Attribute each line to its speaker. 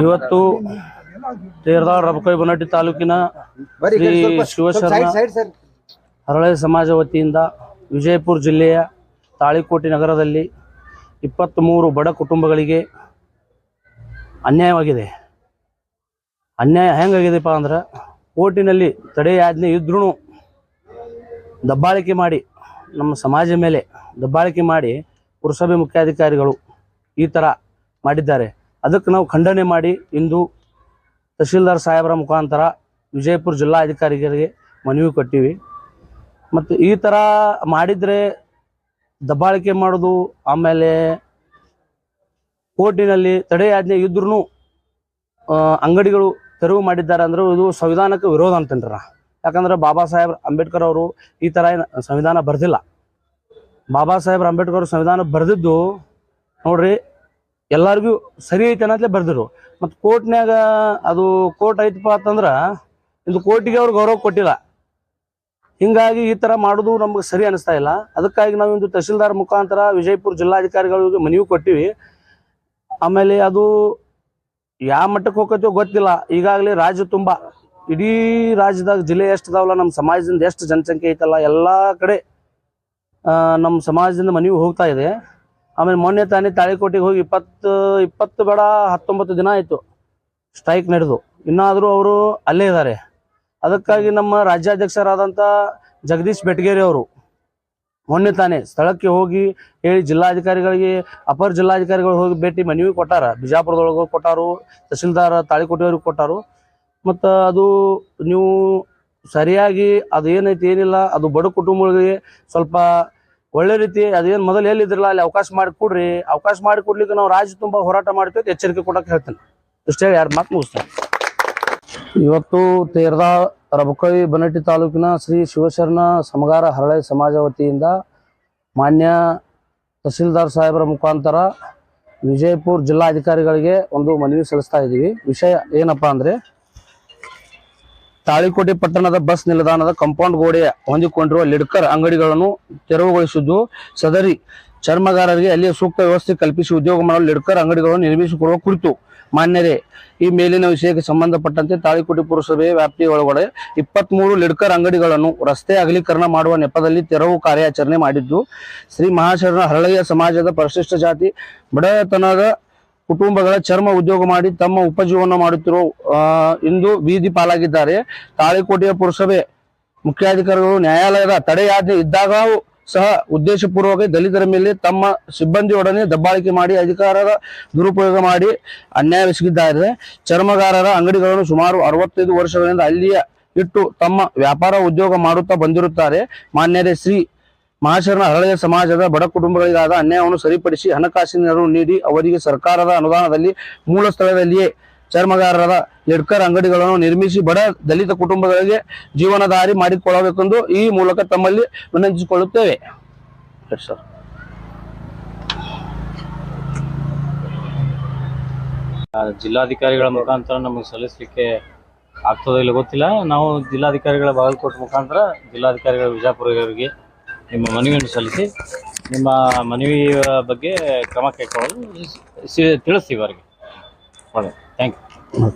Speaker 1: ಇವತ್ತು ತೇರ್ದಾಳ್ ರಬಕೈ ಬನಟ್ಟಿ ತಾಲೂಕಿನ ಶ್ರೀ ಶಿವಶರಣ ಹರಳೆ ಸಮಾಜ ವತಿಯಿಂದ ವಿಜಯಪುರ ಜಿಲ್ಲೆಯ ತಾಳಿಕೋಟೆ ನಗರದಲ್ಲಿ ಇಪ್ಪತ್ತ್ಮೂರು ಬಡ ಕುಟುಂಬಗಳಿಗೆ ಅನ್ಯಾಯವಾಗಿದೆ. ಅನ್ಯಾಯ ಹೆಂಗಾಗಿದೆಪ್ಪ ಅಂದ್ರೆ ಕೋರ್ಟಿನಲ್ಲಿ ತಡೆಯಾಜ್ಞೆ ಇದ್ರೂ ದಬ್ಬಾಳಿಕೆ ಮಾಡಿ ನಮ್ಮ ಸಮಾಜ ಮೇಲೆ ದಬ್ಬಾಳಿಕೆ ಮಾಡಿ ಪುರಸಭೆ ಮುಖ್ಯಾಧಿಕಾರಿಗಳು ಈ ಥರ ಮಾಡಿದ್ದಾರೆ. ಅದಕ್ಕೆ ನಾವು ಖಂಡನೆ ಮಾಡಿ ಇಂದು ತಹಶೀಲ್ದಾರ್ ಸಾಹೇಬರ ಮುಖಾಂತರ ವಿಜಯಪುರ ಜಿಲ್ಲಾಧಿಕಾರಿಗಳಿಗೆ ಮನವಿ ಕೊಟ್ಟಿವಿ. ಮತ್ತು ಈ ಥರ ಮಾಡಿದರೆ ದಬ್ಬಾಳಿಕೆ ಮಾಡೋದು, ಆಮೇಲೆ ಕೋರ್ಟಿನಲ್ಲಿ ತಡೆಯಾಜ್ಞೆ ಇದ್ರೂ ಅಂಗಡಿಗಳು ತೆರವು ಮಾಡಿದ್ದಾರೆ ಅಂದ್ರೆ ಇದು ಸಂವಿಧಾನಕ್ಕೆ ವಿರೋಧ ಅಂತೇನ್ರಿ. ನಾ ಯಾಕಂದ್ರೆ ಬಾಬಾ ಸಾಹೇಬ್ ಅಂಬೇಡ್ಕರ್ ಅವರು ಈ ಥರ ಸಂವಿಧಾನ ಬರೆದಿಲ್ಲ. ಬಾಬಾ ಸಾಹೇಬ್ ಅಂಬೇಡ್ಕರ್ ಅವ್ರು ಸಂವಿಧಾನ ಬರೆದಿದ್ದು ನೋಡ್ರಿ ಎಲ್ಲರಿಗೂ ಸರಿ ಐತೆ ಅನ್ನತ್ಲೆ ಬರ್ದಿರು. ಮತ್ತು ಕೋರ್ಟ್ನ್ಯಾಗ ಅದು ಕೋರ್ಟ್ ಐತಪ್ಪ ಅಂತಂದ್ರೆ ಇದು ಕೋರ್ಟಿಗೆ ಅವ್ರು ಗೌರವ ಕೊಟ್ಟಿಲ್ಲ. ಹಿಂಗಾಗಿ ಈ ತರ ಮಾಡೋದು ನಮ್ಗೆ ಸರಿ ಅನಿಸ್ತಾ ಇಲ್ಲ. ಅದಕ್ಕಾಗಿ ನಾವು ಇಂದು ತಹಶೀಲ್ದಾರ್ ಮುಖಾಂತರ ವಿಜಯಪುರ ಜಿಲ್ಲಾಧಿಕಾರಿಗಳಿಗೆ ಮನವಿ ಕೊಟ್ಟಿವಿ. ಆಮೇಲೆ ಅದು ಯಾವ ಮಟ್ಟಕ್ಕೆ ಹೋಗತ್ತೋ ಗೊತ್ತಿಲ್ಲ. ಈಗಾಗಲೇ ರಾಜ್ಯ ತುಂಬಾ ಇಡೀ ರಾಜ್ಯದಾಗ ಜಿಲ್ಲೆ ಎಷ್ಟು ಇದಾವಲ್ಲ ನಮ್ಮ ಸಮಾಜದಿಂದ ಎಷ್ಟು ಜನಸಂಖ್ಯೆ ಐತಲ್ಲ, ಎಲ್ಲ ಕಡೆ ನಮ್ಮ ಸಮಾಜದಿಂದ ಮನವಿ ಹೋಗ್ತಾ ಇದೆ. ಆಮೇಲೆ ಮೊನ್ನೆ ತಾನೇ ತಾಳಿಕೋಟೆಗೆ ಹೋಗಿ ಇಪ್ಪತ್ತು ಇಪ್ಪತ್ತು ಬೇಡ, ಹತ್ತೊಂಬತ್ತು ದಿನ ಆಯಿತು. ಸ್ಟ್ರೈಕ್ ನಡೆದು. ಇನ್ನಾದರೂ ಅವರು ಅಲ್ಲೇ ಇದ್ದಾರೆ. ಅದಕ್ಕಾಗಿ ನಮ್ಮ ರಾಜ್ಯಾಧ್ಯಕ್ಷರಾದಂಥ ಜಗದೀಶ್ ಬೆಟ್ಗೇರಿ ಅವರು ಮೊನ್ನೆ ತಾನೇ ಸ್ಥಳಕ್ಕೆ ಹೋಗಿ ಹೇಳಿ ಜಿಲ್ಲಾಧಿಕಾರಿಗಳಿಗೆ, ಅಪರ ಜಿಲ್ಲಾಧಿಕಾರಿಗಳು ಹೋಗಿ ಭೇಟಿ ಮನವಿ ಕೊಟ್ಟಾರ. ಬಿಜಾಪುರದೊಳಗೆ ಕೊಟ್ಟಾರು ತಹಸೀಲ್ದಾರ್ ತಾಳಿಕೋಟೆಯವ್ರಿಗೆ ಕೊಟ್ಟಾರು. ಮತ್ತು ಅದು ನೀವು ಸರಿಯಾಗಿ ಅದು ಏನೈತಿ ಏನಿಲ್ಲ, ಅದು ಬಡ ಕುಟುಂಬಗಳಿಗೆ ಸ್ವಲ್ಪ ಒಳ್ಳೆ ರೀತಿ ಅದೇನ್ ಮೊದಲು ಎಲ್ಲಿದ್ರಲ್ಲ, ಅಲ್ಲಿ ಅವಕಾಶ ಮಾಡಿ ಕೊಡ್ರಿ, ಅವಕಾಶ ಮಾಡಿ ಕೊಡ್ಲಿಕ್ಕೆ ನಾವು ರಾಜ್ಯ ತುಂಬಾ ಹೋರಾಟ ಮಾಡ್ತೇವೆ ಎಚ್ಚರಿಕೆ ಕೊಡಕ್ಕೆ ಹೇಳ್ತೇನೆ. ಇಷ್ಟೇ ಯಾರು ಮಾತು ಮುಗಿಸ್ತೇನೆ. ಇವತ್ತು ತೇರ್ದಾ ರಬಕವಿ ಬನಟ್ಟಿ ತಾಲೂಕಿನ ಶ್ರೀ ಶಿವಶರಣ ಸಮಗಾರ ಹರಳೆ ಸಮಾಜ ವತಿಯಿಂದ ಮಾನ್ಯ ತಹಸೀಲ್ದಾರ್ ಸಾಹೇಬರ ಮುಖಾಂತರ ವಿಜಯಪುರ ಜಿಲ್ಲಾಧಿಕಾರಿಗಳಿಗೆ ಒಂದು ಮನವಿ ಸಲ್ಲಿಸ್ತಾ ಇದ್ದೀವಿ ವಿಷಯ ಏನಪ್ಪಾ ಅಂದ್ರೆ ತಾಳಿಕೋಟೆ ಪಟ್ಟಣದ ಬಸ್ ನಿಲ್ದಾಣದ ಕಾಂಪೌಂಡ್ ಗೋಡೆಯ ಹೊಂದಿಕೊಂಡಿರುವ ಲಿಡ್ಕರ್ ಅಂಗಡಿಗಳನ್ನು ತೆರವುಗೊಳಿಸಿದ್ದು, ಸದರಿ ಚರ್ಮಗಾರರಿಗೆ ಅಲ್ಲಿ ಸೂಕ್ತ ವ್ಯವಸ್ಥೆ ಕಲ್ಪಿಸಿ ಉದ್ಯೋಗ ಮಾಡಲು ಲಿಡ್ಕರ್ ಅಂಗಡಿಗಳನ್ನು ನಿರ್ಮಿಸಿಕೊಡುವ ಕುರಿತು ಮಾನ್ಯರೇ ಈ ಮೇಲಿನ ವಿಷಯಕ್ಕೆ ಸಂಬಂಧಪಟ್ಟಂತೆ ತಾಳಿಕೋಟೆ ಪುರಸಭೆ ವ್ಯಾಪ್ತಿಯ ಒಳಗಡೆ ಇಪ್ಪತ್ಮೂರು ಲಿಡ್ಕರ್ ಅಂಗಡಿಗಳನ್ನು ರಸ್ತೆ ಅಗಲೀಕರಣ ಮಾಡುವ ನೆಪದಲ್ಲಿ ತೆರವು ಕಾರ್ಯಾಚರಣೆ ಮಾಡಿದ್ದು, ಶ್ರೀ ಮಹಾಶರಣ ಹರಳಯ್ಯ ಸಮಾಜದ ಪರಿಶಿಷ್ಟ ಜಾತಿ ಬಡತನದ ಕುಟುಂಬಗಳ ಚರ್ಮ ಉದ್ಯೋಗ ಮಾಡಿ ತಮ್ಮ ಉಪಜೀವನ ಮಾಡುತ್ತಿರುವ ಇಂದು ಬೀದಿ ಪಾಲಾಗಿದ್ದಾರೆ. ತಾಳಿಕೋಟೆಯ ಪುರಸಭೆ ಮುಖ್ಯಾಧಿಕಾರಿಗಳು ನ್ಯಾಯಾಲಯದ ತಡೆಯಾಜ್ಞೆ ಇದ್ದಾಗ ಸಹ ಉದ್ದೇಶಪೂರ್ವಕ ದಲಿತರ ಮೇಲೆ ತಮ್ಮ ಸಿಬ್ಬಂದಿಯೊಡನೆ ದಬ್ಬಾಳಿಕೆ ಮಾಡಿ ಅಧಿಕಾರದ ದುರುಪಯೋಗ ಮಾಡಿ ಅನ್ಯಾಯವೆಸಗಿದ್ದಾರೆ ಚರ್ಮಗಾರರ ಅಂಗಡಿಗಳನ್ನು ಸುಮಾರು ಅರವತ್ತೈದು ವರ್ಷಗಳಿಂದ ಅಲ್ಲಿಯ ಇಟ್ಟು ತಮ್ಮ ವ್ಯಾಪಾರ ಉದ್ಯೋಗ ಮಾಡುತ್ತಾ ಬಂದಿರುತ್ತಾರೆ. ಮಾನ್ಯರೇ ಶ್ರೀ ಮಹಾಶರಣ ಹರಳೆಯ ಸಮಾಜದ ಬಡ ಕುಟುಂಬಗಳಿಗಾದ ಅನ್ಯಾಯವನ್ನು ಸರಿಪಡಿಸಿ ಹಣಕಾಸಿನ ನೆರವು ನೀಡಿ ಅವರಿಗೆ ಸರ್ಕಾರದ ಅನುದಾನದಲ್ಲಿ ಮೂಲ ಸ್ಥಳದಲ್ಲಿಯೇ ಚರ್ಮಗಾರರ ಲೆಡ್ಕರ್ ಅಂಗಡಿಗಳನ್ನು ನಿರ್ಮಿಸಿ ಬಡ ದಲಿತ ಕುಟುಂಬಗಳಿಗೆ ಜೀವನದಾರಿ ಮಾಡಿಕೊಳ್ಳಬೇಕೆಂದು ಈ ಮೂಲಕ ತಮ್ಮಲ್ಲಿ ವಿನಂತಿಸಿಕೊಳ್ಳುತ್ತೇವೆ. ಸರ್
Speaker 2: ಜಿಲ್ಲಾಧಿಕಾರಿಗಳ ಮುಖಾಂತರ ನಮಗೆ ಸಲ್ಲಿಸಲಿಕ್ಕೆ ಆಗ್ತದೋ ಇಲ್ಲ ಗೊತ್ತಿಲ್ಲ. ನಾವು ಜಿಲ್ಲಾಧಿಕಾರಿಗಳ ಬಾಗಲಕೋಟೆ ಮುಖಾಂತರ ಜಿಲ್ಲಾಧಿಕಾರಿಗಳ ವಿಜಯಪುರವರಿಗೆ ನಿಮ್ಮ ಮನವಿಯನ್ನು ಸಲ್ಲಿಸಿ ನಿಮ್ಮ ಮನವಿಯ ಬಗ್ಗೆ ಕ್ರಮ ಕೈಗೊಳ್ಳಲು ತಿಳಿಸಿ ಅವರಿಗೆ ಒಳ್ಳೆ. Thank you